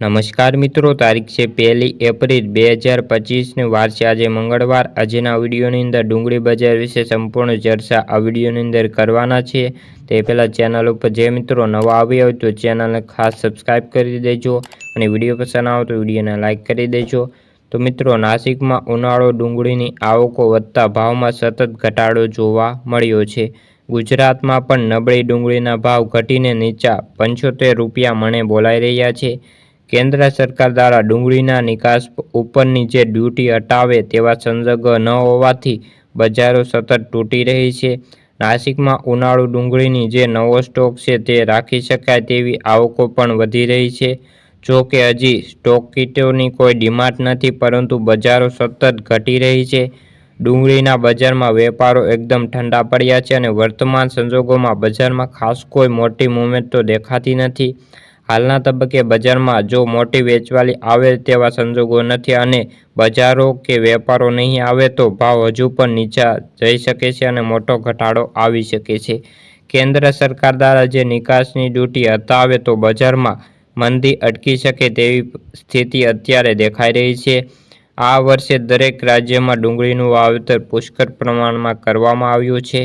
નમસ્કાર મિત્રો, તારીખ છે પહેલી એપ્રિલ બે હજાર પચીસની વાર છે આજે મંગળવાર. આજના વિડીયોની અંદર ડુંગળી બજાર વિશે સંપૂર્ણ ચર્ચા આ વિડીયોની અંદર કરવાના છે. તે પહેલાં ચેનલ ઉપર જે મિત્રો નવા આવ્યા હોય તો ચેનલને ખાસ સબસ્ક્રાઈબ કરી દેજો અને વીડિયો પસંદ આવે તો વિડીયોને લાઇક કરી દેજો. તો મિત્રો, નાસિકમાં ઉનાળો ડુંગળીની આવકો વધતા ભાવમાં સતત ઘટાડો જોવા મળ્યો છે. ગુજરાતમાં પણ નબળી ડુંગળીના ભાવ ઘટીને નીચા પંચોતેર રૂપિયા મણે બોલાઈ રહ્યા છે. કેન્દ્ર સરકાર દ્વારા ડુંગળીના નિકાસ ઉપરની જે ડ્યુટી હટાવે તેવા સંજોગો ન હોવાથી બજારો સતત તૂટી રહી છે. નાસિકમાં ઉનાળુ ડુંગળીની જે નવો સ્ટોક છે તે રાખી શકાય તેવી આવકો પણ વધી રહી છે. જો કે હજી સ્ટોક કીટોની કોઈ ડિમાન્ડ નથી, પરંતુ બજારો સતત ઘટી રહી છે. ડુંગળીના બજારમાં વેપારો એકદમ ઠંડા પડ્યા છે અને વર્તમાન સંજોગોમાં બજારમાં ખાસ કોઈ મોટી મુવમેન્ટ તો દેખાતી નથી. હાલના તબક્કે બજારમાં જો મોટી વેચવાલી આવે તેવા સંજોગો નથી અને બજારો કે વેપારો નહીં આવે તો ભાવ હજુ પણ નીચા જઈ શકે છે અને મોટો ઘટાડો આવી શકે છે. કેન્દ્ર સરકાર દ્વારા જે નિકાસની ડ્યુટી હટાવે તો બજારમાં મંદી અટકી શકે તેવી સ્થિતિ અત્યારે દેખાઈ રહી છે. આ વર્ષે દરેક રાજ્યમાં ડુંગળીનું વાવેતર પુષ્કળ પ્રમાણમાં કરવામાં આવ્યું છે.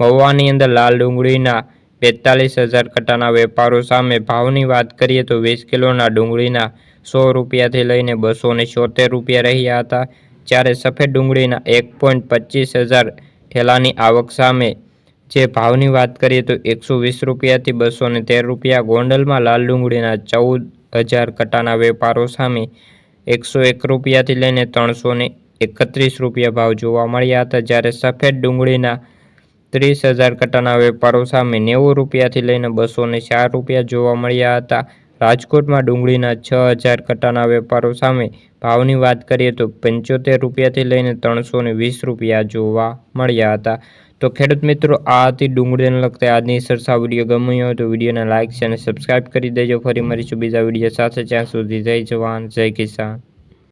મહુવાની અંદર લાલ ડુંગળીના બેતાલીસ હજાર કટાના વેપારો સામે ભાવની વાત કરીએ તો વીસ કિલોના ડુંગળીના સો રૂપિયાથી લઈને બસો ને છોતેર રૂપિયા રહ્યા હતા. જ્યારે સફેદ ડુંગળીના એક પોઈન્ટ પચીસ હજાર ઠેલાની આવક સામે જે ભાવની વાત કરીએ તો એકસો વીસ રૂપિયાથી બસો ને તેર રૂપિયા, ગોંડલમાં લાલ ડુંગળીના ચૌદ હજાર કટાના વેપારો સામે એકસો એક રૂપિયાથી લઈને ત્રણસો એકત્રીસ રૂપિયા ભાવ જોવા મળ્યા હતા. જ્યારે સફેદ ડુંગળીના ત્રીસ હજાર કટાના વેપારો સામે નેવું રૂપિયાથી લઈને બસો ચાર રૂપિયા જોવા મળ્યા હતા. રાજકોટમાં ડુંગળીના છ હજાર કટાના વેપારો સામે ભાવની વાત કરીએ તો પંચોતેર રૂપિયાથી લઈને ત્રણસો વીસ રૂપિયા જોવા મળ્યા હતા. તો ખેડૂત મિત્રો, આ હતી ડુંગળીને લગતા આજની સરસા વીડિયો. ગમ્યો હોય તો વિડીયોને લાઇક છે અને સબસ્ક્રાઈબ કરી દેજો. ફરી મળીશું બીજા વીડિયો સાથે. જ્યાં સુધી જય જવાન, જય કિસાન.